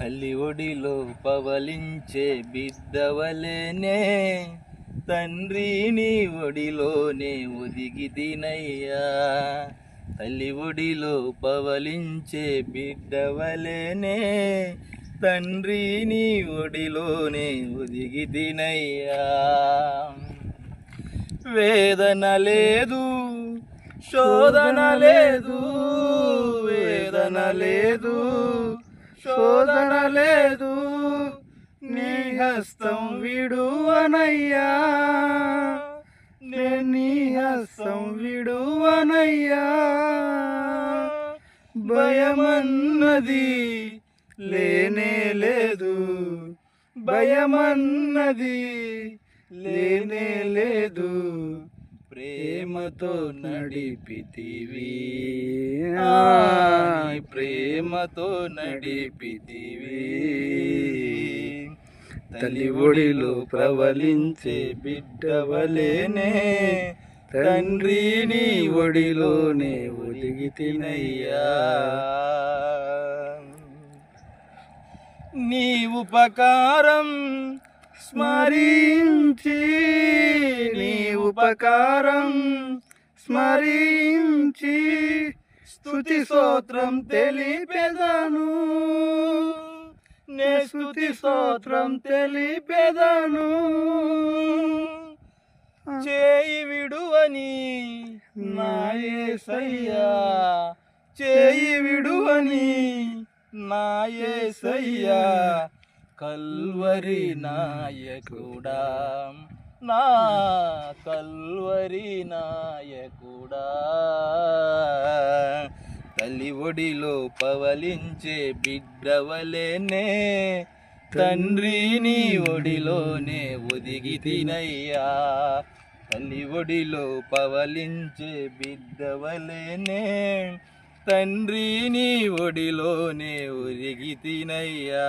తల్లి ఒడిలో పవలించే బిద్దవలేనే తండ్రి నీ ఒడిలోనే ఒదిగి తినయ్యా. తల్లి ఒడిలో పవలించే బిడ్డవలేనే. తండ్రి నీ ఒడిలోనే ఒదిగి తినయ్యా. వేదన లేదు శోధన లేదు వేదన లేదు. శోధన లేదు. నీ హస్తం విడువనయ్యా. నే నీ హస్తం విడువనయ్యా. భయమన్నది లేనే లేదు. భయమన్నది లేనే లేదు. ప్రేమతో నడిపితివి. ప్రేమతో నడిపితివి. తల్లి ఒడిలో ప్రవలించే బిడ్డవలేనే తండ్రి నీ ఒడిలోనే ఒదిగి తినయ్యా. నీ ఉపకారం స్మరించి ఉపకారం స్మరించి స్తుతి స్తోత్రం తెలిపెదను. నే స్తుతి స్తోత్రం తెలిపెదను. చేయి విడువని నాయసయ్యా చేయి విడువని నాయసయ్యా కల్వరి నాయకుడా. నా కల్వరి నాయకుడా. తల్లి ఒడిలో పవలించే బిడ్డవలేనే. తండ్రిని ఒడిలోనే ఒదిగి తినయ్యా. తల్లి ఒడిలో పవలించే బిడ్డవలేనే. తండ్రిని ఒడిలోనే ఒరిగి తినయ్యా.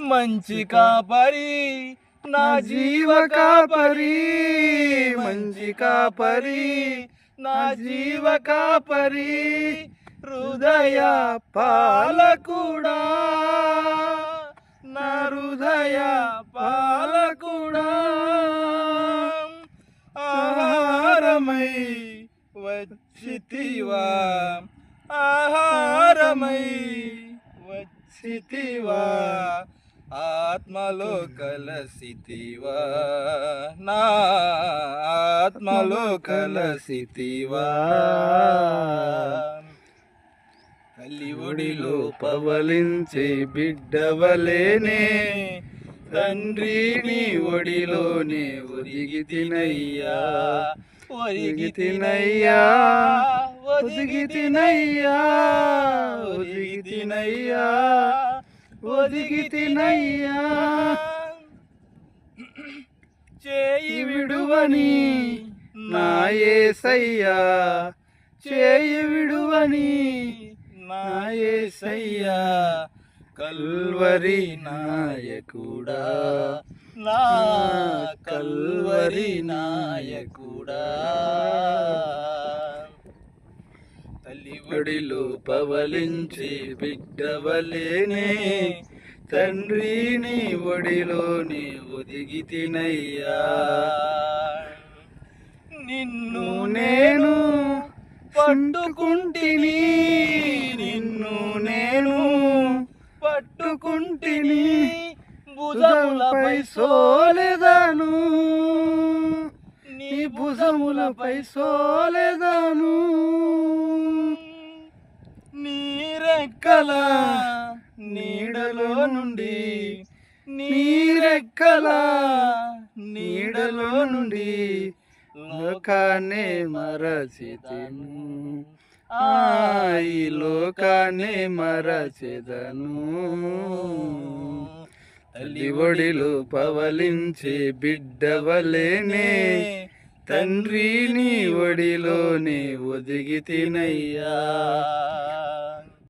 మంచి కాపరి నా జీవ కాపరి మంచి కాపరి నా జీవ కాపరి హృదయ పాలకుడా నా హృదయ పాలకుడా ఆహారమై వచ్చితివా ఆహారమై వచ్చితివా ఆత్మలో కలసితివా నా ఆత్మలో కలసితివా తల్లి ఒడిలో పవలించే బిడ్డవలేనే. తండ్రి నీ ఒడిలోనే ఒదిగి తినయ్యా. ఒదిగి తినయ్యా. ఒదిగి తినయ్యా. ఒదిగి తినయ్యా. ఒదిగి తినయ్యా. చేయి విడువని నా యేసయ్యా చేయి విడువని నా యేసయ్యా కల్వరి నాయకుడా. నా కల్వరి నాయకుడా. తల్లి పవలించి బిడ్డవలేనే. తండ్రి నీ ఒడిలోని ఒదిగి తినయ్యా. నిన్ను నేను పట్టుకుంటిని. నిన్ను నేను పట్టుకుంటిని. భుజములపై సోలెదను. నీ భుజములపై సోలెదను. నీరెక్కల నీడలో నుండి నీరెక్కల నీడలో నుండి లోకాన్ని మరచితను. ఈ లోకాన్ని మరచెదను. తల్లి ఒడిలో పవలించే బిడ్డవలేనే. తండ్రి నీ ఒడిలోనే ఒదిగి తినయ్యా.